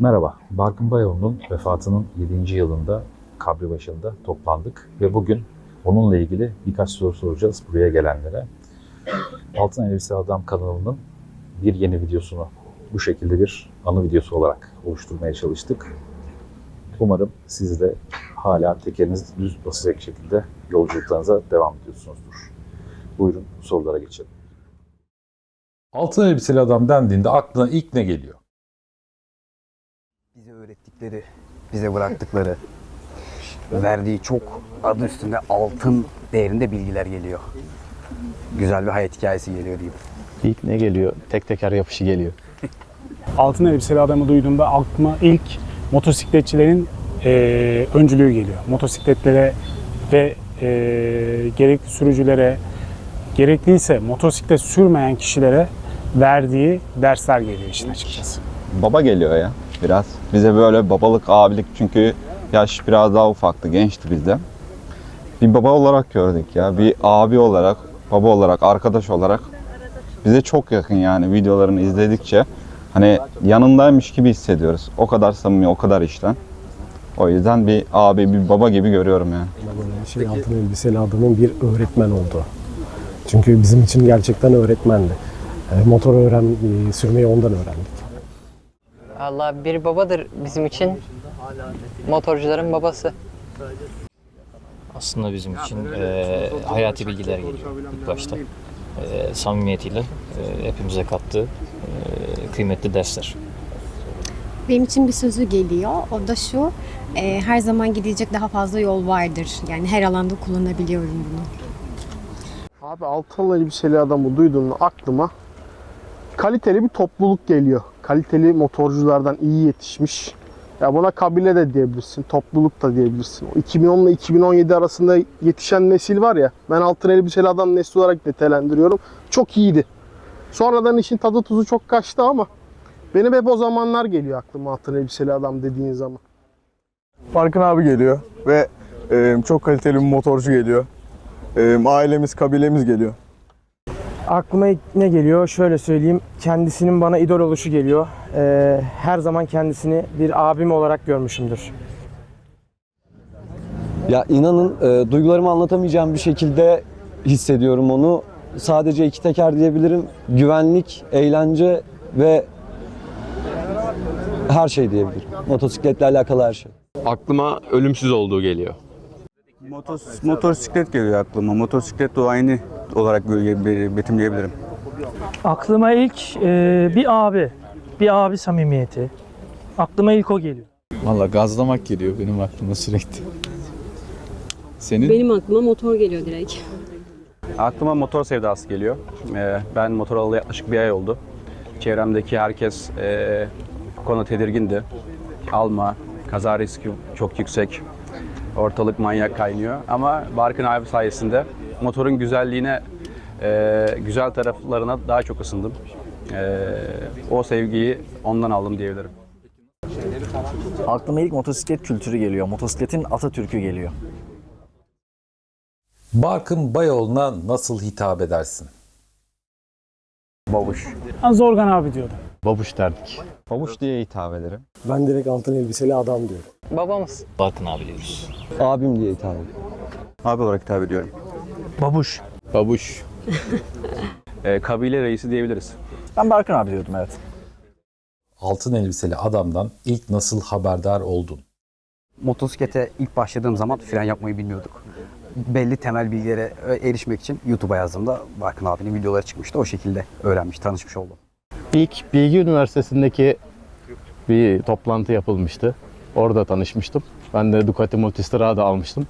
Merhaba, Barkın Bayoğlu'nun vefatının 7. yılında kabri başında toplandık ve bugün onunla ilgili birkaç soru soracağız buraya gelenlere. Altın Elbise Adam kanalının bir yeni videosunu bu şekilde bir anı videosu olarak oluşturmaya çalıştık. Umarım siz de hala tekeriniz düz basacak şekilde yolculuklarınıza devam ediyorsunuzdur. Buyurun sorulara geçelim. Altın Elbiseli Adam dendiğinde aklına ilk ne geliyor? Bize öğrettikleri, bize bıraktıkları, verdiği çok adı üstünde altın değerinde bilgiler geliyor. Güzel bir hayat hikayesi geliyor diyeyim. İlk ne geliyor? Tek teker yapışı geliyor. altın elbiseli adamı duyduğumda aklıma ilk motosikletçilerin eee, öncülüğü geliyor. Motosikletlere ve eee, gerekli sürücülere, gerekliyse motosiklet sürmeyen kişilere verdiği dersler geliyor işin açıkçası. baba geliyor ya biraz. Bize böyle babalık, abilik çünkü yaş biraz daha ufaktı, gençti bizde. Bir baba olarak gördük ya, bir abi olarak, baba olarak, arkadaş olarak bize çok yakın yani videolarını izledikçe hani yanındaymış gibi hissediyoruz. O kadar samimi, o kadar işten. O yüzden bir abi, bir baba gibi görüyorum yani. Şey altın elbiseli adamın bir öğretmen oldu. Çünkü bizim için gerçekten öğretmendi. E, Motor öğren, e, sürmeyi ondan öğrendik. Allah bir babadır bizim için. Motorcuların babası. aslında bizim için e, hayati bilgiler geliyor ilk başta. E, samimiyetiyle e, hepimize kattığı e, kıymetli dersler. Benim için bir sözü geliyor. O da şu, e, her zaman gidecek daha fazla yol vardır. Yani her alanda kullanabiliyorum bunu. Abi altın elbiseli adamı duyduğumda aklıma kaliteli bir topluluk geliyor. Kaliteli motorculardan iyi yetişmiş. Ya buna kabile de diyebilirsin, topluluk da diyebilirsin. O 2010 ile 2017 arasında yetişen nesil var ya, ben altın elbiseli adam nesli olarak nitelendiriyorum. Çok iyiydi. Sonradan işin tadı tuzu çok kaçtı ama benim hep o zamanlar geliyor aklıma altın elbiseli adam dediğin zaman. Farkın abi geliyor ve e, çok kaliteli bir motorcu geliyor. E, ailemiz, kabilemiz geliyor. Aklıma ne geliyor? Şöyle söyleyeyim. Kendisinin bana idol oluşu geliyor. Ee, her zaman kendisini bir abim olarak görmüşümdür. Ya inanın e, duygularımı anlatamayacağım bir şekilde hissediyorum onu. Sadece iki teker diyebilirim. Güvenlik, eğlence ve her şey diyebilirim. Motosikletle alakalı her şey. Aklıma ölümsüz olduğu geliyor. Motos, motosiklet geliyor aklıma. Motosiklet duayeni olarak betimleyebilirim. Aklıma ilk e, bir abi, bir abi samimiyeti. Aklıma ilk o geliyor. Valla gazlamak geliyor benim aklıma sürekli. Senin? Benim aklıma motor geliyor direkt. Aklıma motor sevdası geliyor. Ee, ben motor alalı yaklaşık bir ay oldu. Çevremdeki herkes e, bu konuda tedirgindi. Alma, kaza riski çok yüksek. Ortalık manyak kaynıyor. Ama Barkın abi sayesinde motorun güzelliğine, e, güzel taraflarına daha çok ısındım. E, o sevgiyi ondan aldım diyebilirim. Aklıma ilk motosiklet kültürü geliyor. Motosikletin Atatürk'ü geliyor. Barkın Bayoğlu'na nasıl hitap edersin? Babuş. Ben Zorgan abi diyordum. Babuş derdik. Babuş diye hitap ederim. Ben direkt altın elbiseli adam diyorum. Babamız. Barkın abi diyoruz. Abim diye hitap ediyor. Abi olarak hitap ediyorum. Babuş. Babuş. E, kabile reisi diyebiliriz. Ben Barkın abi diyordum evet. Altın Elbiseli Adam'dan ilk nasıl haberdar oldun? Motosiklete ilk başladığım zaman fren yapmayı bilmiyorduk. Belli temel bilgilere erişmek için YouTube'a yazdığımda Barkın abinin videoları çıkmıştı. O şekilde öğrenmiş, tanışmış oldum. İlk Bilgi Üniversitesi'ndeki bir toplantı yapılmıştı. Orada tanışmıştım. Ben de Ducati Multistrada almıştım.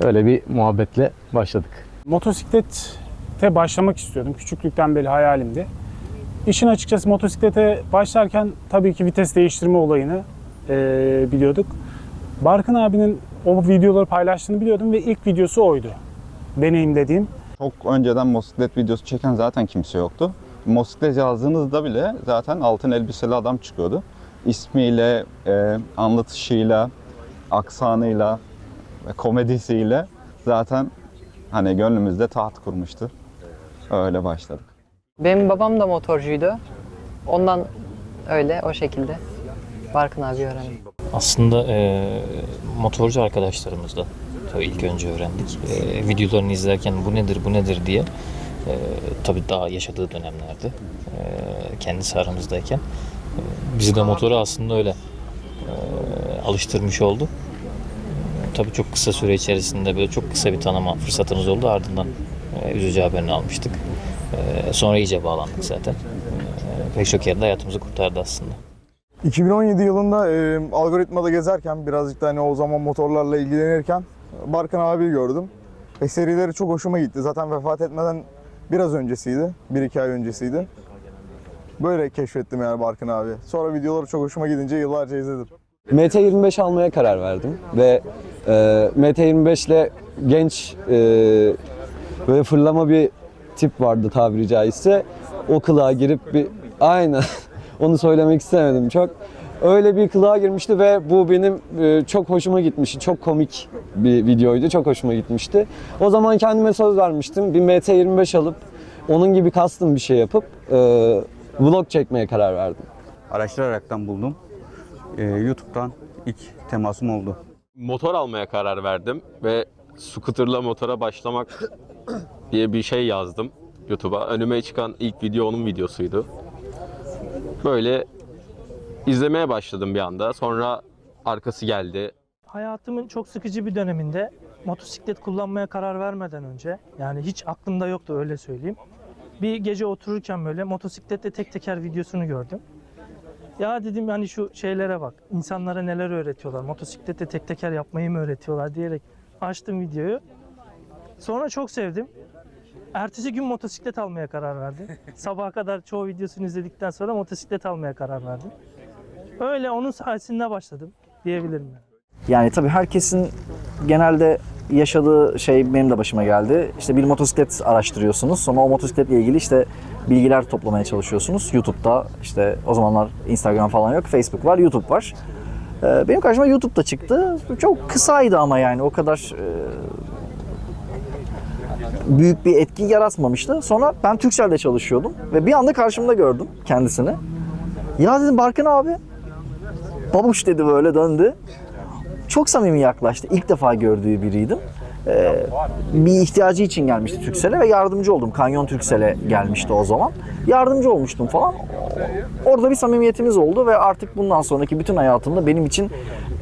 Öyle bir muhabbetle başladık. Motosiklete başlamak istiyordum. Küçüklükten beri hayalimdi. İşin açıkçası motosiklete başlarken tabii ki vites değiştirme olayını eee, biliyorduk. Barkın abinin o videoları paylaştığını biliyordum ve ilk videosu oydu. Deneyimlediğim. Çok önceden motosiklet videosu çeken zaten kimse yoktu. Motosiklet yazdığınızda bile zaten altın elbiseli adam çıkıyordu. İsmiyle, e, anlatışıyla, aksanıyla ve komedisiyle zaten hani gönlümüzde taht kurmuştu. Öyle başladık. Benim babam da motorcuydu. Ondan öyle o şekilde. Barkın abi öğrendim. Aslında e, motorcu arkadaşlarımızla tabii ilk önce öğrendik. E, videolarını izlerken bu nedir bu nedir diye e, tabii daha yaşadığı dönemlerde e, kendisi aramızdayken e, bizi de motora aslında öyle e, alıştırmış oldu. E, tabii çok kısa süre içerisinde böyle çok kısa bir tanıma fırsatımız oldu. Ardından e, üzücü haberini almıştık. E, sonra iyice bağlandık zaten. E, pek çok yerde hayatımızı kurtardı aslında. 2017 yılında e, algoritmada gezerken birazcık da hani o zaman motorlarla ilgilenirken Barkın abi gördüm. Ve serileri çok hoşuma gitti. Zaten vefat etmeden biraz öncesiydi. 1-2 ay öncesiydi. Böyle keşfettim yani Barkın abi. Sonra videoları çok hoşuma gidince yıllarca izledim. MT25 almaya karar verdim ve e, MT25 ile genç e, böyle fırlama bir tip vardı tabiri caizse. O kılığa girip bir aynen onu söylemek istemedim çok. Öyle bir kılığa girmişti ve bu benim e, çok hoşuma gitmişti. Çok komik bir videoydu. Çok hoşuma gitmişti. O zaman kendime söz vermiştim. Bir MT25 alıp onun gibi custom bir şey yapıp e, vlog çekmeye karar verdim. Araştıraraktan buldum. Ee, YouTube'dan ilk temasım oldu. motor almaya karar verdim ve scooter'la motora başlamak diye bir şey yazdım YouTube'a. Önüme çıkan ilk video onun videosuydu. Böyle izlemeye başladım bir anda. Sonra arkası geldi. Hayatımın çok sıkıcı bir döneminde motosiklet kullanmaya karar vermeden önce yani hiç aklımda yoktu öyle söyleyeyim. Bir gece otururken böyle motosiklette tek teker videosunu gördüm. Ya dedim hani şu şeylere bak. insanlara neler öğretiyorlar. Motosiklette tek teker yapmayı mı öğretiyorlar diyerek açtım videoyu. Sonra çok sevdim. Ertesi gün motosiklet almaya karar verdim. Sabaha kadar çoğu videosunu izledikten sonra motosiklet almaya karar verdim. Öyle onun sayesinde başladım diyebilirim. Yani. Yani tabii herkesin genelde yaşadığı şey benim de başıma geldi. İşte bir motosiklet araştırıyorsunuz. Sonra o motosikletle ilgili işte bilgiler toplamaya çalışıyorsunuz. YouTube'da işte o zamanlar Instagram falan yok. Facebook var, YouTube var. Ee, Benim karşıma YouTube'da çıktı. Çok kısaydı ama yani o kadar e, büyük bir etki yaratmamıştı. Sonra ben Turkcell'de çalışıyordum ve bir anda karşımda gördüm kendisini. Ya dedim Barkın abi. Babuş dedi böyle döndü. Çok samimi yaklaştı. İlk defa gördüğü biriydim. Ee, bir ihtiyacı için gelmişti Türksel'e ve yardımcı oldum. Kanyon Türksel'e gelmişti o zaman. Yardımcı olmuştum falan. Orada bir samimiyetimiz oldu ve artık bundan sonraki bütün hayatımda benim için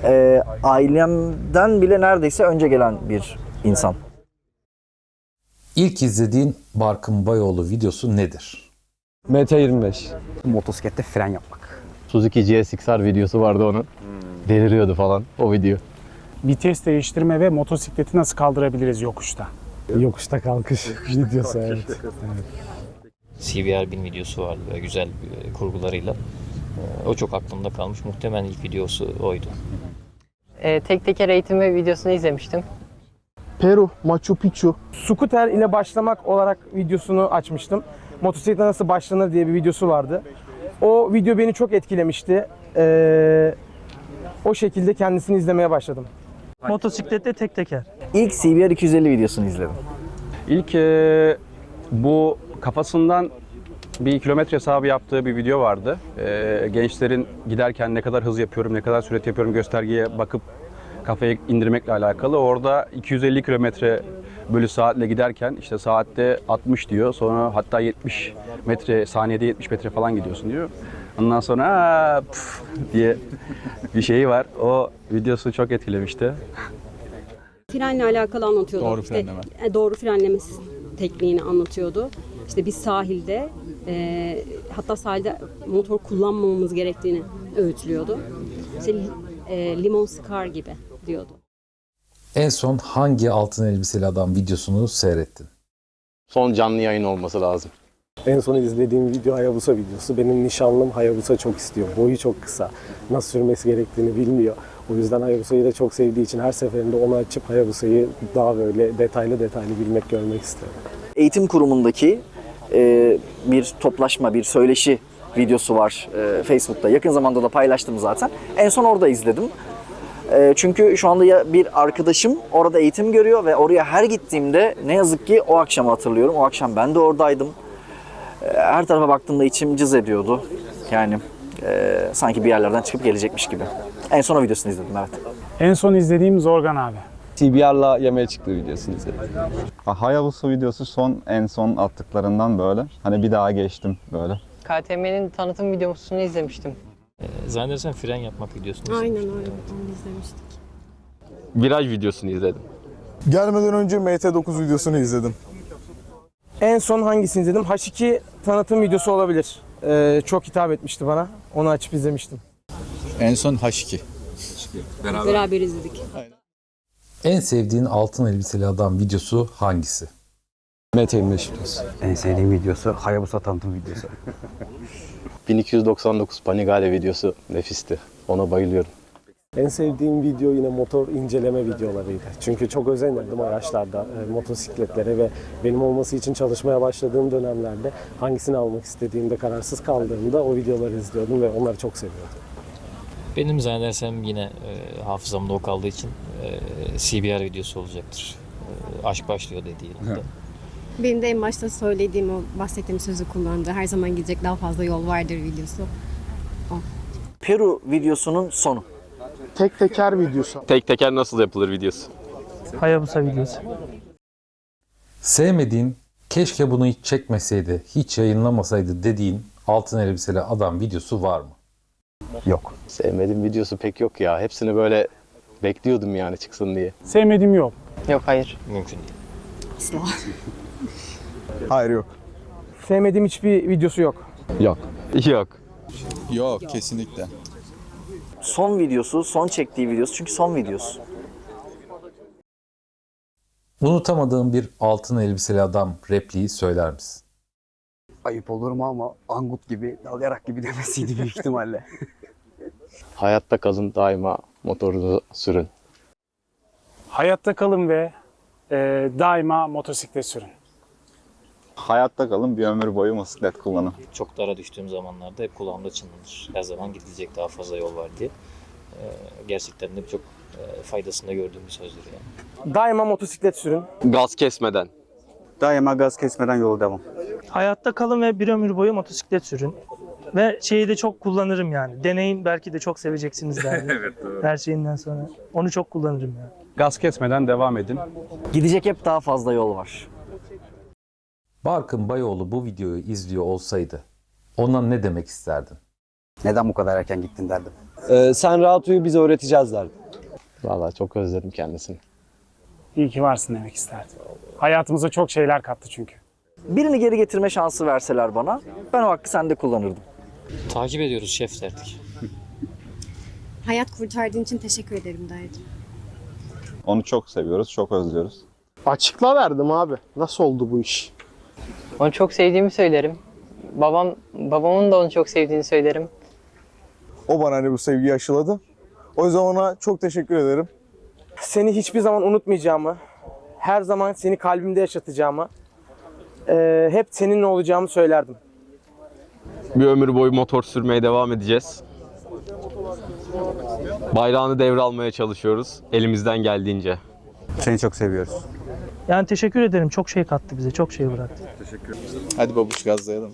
e, ailemden bile neredeyse önce gelen bir insan. İlk izlediğin Barkın Bayoğlu videosu nedir? MT25. Motosiklette fren yapmak. Suzuki GSX-R videosu vardı onun. Deliriyordu falan o video. Vites değiştirme ve motosikleti nasıl kaldırabiliriz yokuşta? Yokuşta kalkış videosu evet. CBR 1000 videosu vardı böyle güzel e, kurgularıyla. E, O çok aklımda kalmış. Muhtemelen ilk videosu oydu. Ee, tek teker eğitimi videosunu izlemiştim. Peru, Machu Picchu. Scooter ile başlamak olarak videosunu açmıştım. Motosiklete nasıl başlanır diye bir videosu vardı. O video beni çok etkilemişti. Ee, o şekilde kendisini izlemeye başladım. Motosiklette tek teker. İlk CBR 250 videosunu izledim. İlk e, bu kafasından bir kilometre hesabı yaptığı bir video vardı. E, gençlerin giderken ne kadar hız yapıyorum, ne kadar sürat yapıyorum göstergeye bakıp kafayı indirmekle alakalı. Orada 250 kilometre bölü saatle giderken işte saatte 60 diyor. Sonra hatta 70 metre, saniyede 70 metre falan gidiyorsun diyor. Ondan sonra "Aa, püf" diye bir şeyi var. O videosu çok etkilemişti. Frenle alakalı anlatıyordu. Doğru İşte, frenleme. e, doğru frenleme tekniğini anlatıyordu. İşte biz sahilde e, hatta sahilde motor kullanmamamız gerektiğini öğütlüyordu. İşte e, limon sıkar gibi diyordu. En son hangi altın elbiseli adam videosunu seyrettin? Son canlı yayın olması lazım. En son izlediğim video Hayabusa videosu. Benim nişanlım Hayabusa çok istiyor. Boyu çok kısa. Nasıl sürmesi gerektiğini bilmiyor. O yüzden Hayabusa'yı da çok sevdiği için her seferinde onu açıp Hayabusa'yı daha böyle detaylı detaylı bilmek, görmek istiyorum. Eğitim kurumundaki e, bir toplaşma, bir söyleşi videosu var e, Facebook'ta. Yakın zamanda da paylaştım zaten. En son orada izledim. E, çünkü şu anda ya bir arkadaşım orada eğitim görüyor ve oraya her gittiğimde ne yazık ki o akşamı hatırlıyorum. O akşam ben de oradaydım. E, her tarafa baktığımda içim cız ediyordu. Yani Ee, sanki bir yerlerden çıkıp gelecekmiş gibi. En son o videosunu izledim evet. En son izlediğim Zorgan abi. TBR'la yemeğe çıktığı videosunu izledim. Ha, Hayabusa videosu son en son attıklarından böyle. Hani bir daha geçtim böyle. KTM'nin tanıtım videosunu izlemiştim. Ee, zannedersem fren yapmak videosunu Aynen öyle. Onu izlemiştik. Viraj videosunu izledim. Gelmeden önce MT9 videosunu izledim. En son hangisini izledim? H2 tanıtım videosu olabilir. Ee, çok hitap etmişti bana. Onu açıp izlemiştim. En son H2. Beraber izledik. En sevdiğin altın elbiseli adam videosu hangisi? MT25 videosu. En sevdiğim videosu Hayabusa tanıtım videosu. 1299 Panigale videosu nefisti. Ona bayılıyorum. En sevdiğim video yine motor inceleme videolarıydı. Çünkü çok özenirdim o yaşlarda e, motosikletlere ve benim olması için çalışmaya başladığım dönemlerde hangisini almak istediğimde kararsız kaldığımda o videoları izliyordum ve onları çok seviyordum. Benim zannedersem yine e, hafızamda o kaldığı için e, CBR videosu olacaktır. E, aşk başlıyor dediği yılda. Benim de en başta söylediğim o bahsettiğim sözü kullandı. Her zaman gidecek daha fazla yol vardır videosu. Peru videosunun sonu. Tek teker videosu. Tek teker nasıl yapılır videosu. Hayabusa videosu. Sevmediğin, keşke bunu hiç çekmeseydi, hiç yayınlamasaydı dediğin altın elbiseli adam videosu var mı? Yok. Sevmediğim videosu pek yok ya. Hepsini böyle bekliyordum yani çıksın diye. Sevmediğim yok. Yok hayır. Mümkün değil. Asla. Hayır yok. Sevmediğim hiçbir videosu yok. Yok. Yok. Yok kesinlikle. Son videosu, son çektiği videosu çünkü son videosu. Unutamadığın bir altın elbiseli adam repliği söyler misin? Ayıp olur mu ama angut gibi, dalayarak gibi demesiydi büyük ihtimalle. Hayatta kalın daima motoru sürün. Hayatta kalın ve e, daima motosiklet sürün. Hayatta kalın bir ömür boyu motosiklet kullanın. Çok dara düştüğüm zamanlarda hep kulağımda çınlanır. Her zaman gidilecek daha fazla yol var diye. E, gerçekten de çok e, faydasını da gördüğüm bir sözdür yani. Daima motosiklet sürün. Gaz kesmeden. Daima gaz kesmeden yola devam. Hayatta kalın ve bir ömür boyu motosiklet sürün. Ve şeyi de çok kullanırım yani. Deneyin belki de çok seveceksiniz derdi. Evet, doğru. Her şeyinden sonra. Onu çok kullanırım yani. Gaz kesmeden devam edin. Gidecek hep daha fazla yol var. Barkın Bayoğlu bu videoyu izliyor olsaydı ona ne demek isterdin? Neden bu kadar erken gittin derdim. Ee, sen rahat uyu biz öğreteceğiz derdim. Vallahi çok özledim kendisini. İyi ki varsın demek isterdim. Hayatımıza çok şeyler kattı çünkü. Birini geri getirme şansı verseler bana ben o hakkı sende kullanırdım. Takip ediyoruz şef derdik. Hayat kurtardığın için teşekkür ederim derdim. Onu çok seviyoruz, çok özlüyoruz. Açıkla verdim abi. Nasıl oldu bu iş? Onu çok sevdiğimi söylerim. Babam babamın da onu çok sevdiğini söylerim. O bana hani bu sevgiyi aşıladı. O yüzden ona çok teşekkür ederim. Seni hiçbir zaman unutmayacağımı, her zaman seni kalbimde yaşatacağımı, eee, hep seninle olacağımı söylerdim. Bir ömür boyu motor sürmeye devam edeceğiz. Bayrağını devralmaya çalışıyoruz elimizden geldiğince. Seni çok seviyoruz. Yani teşekkür ederim. Çok şey kattı bize. Çok şey bıraktı. Hadi babuş gazlayalım.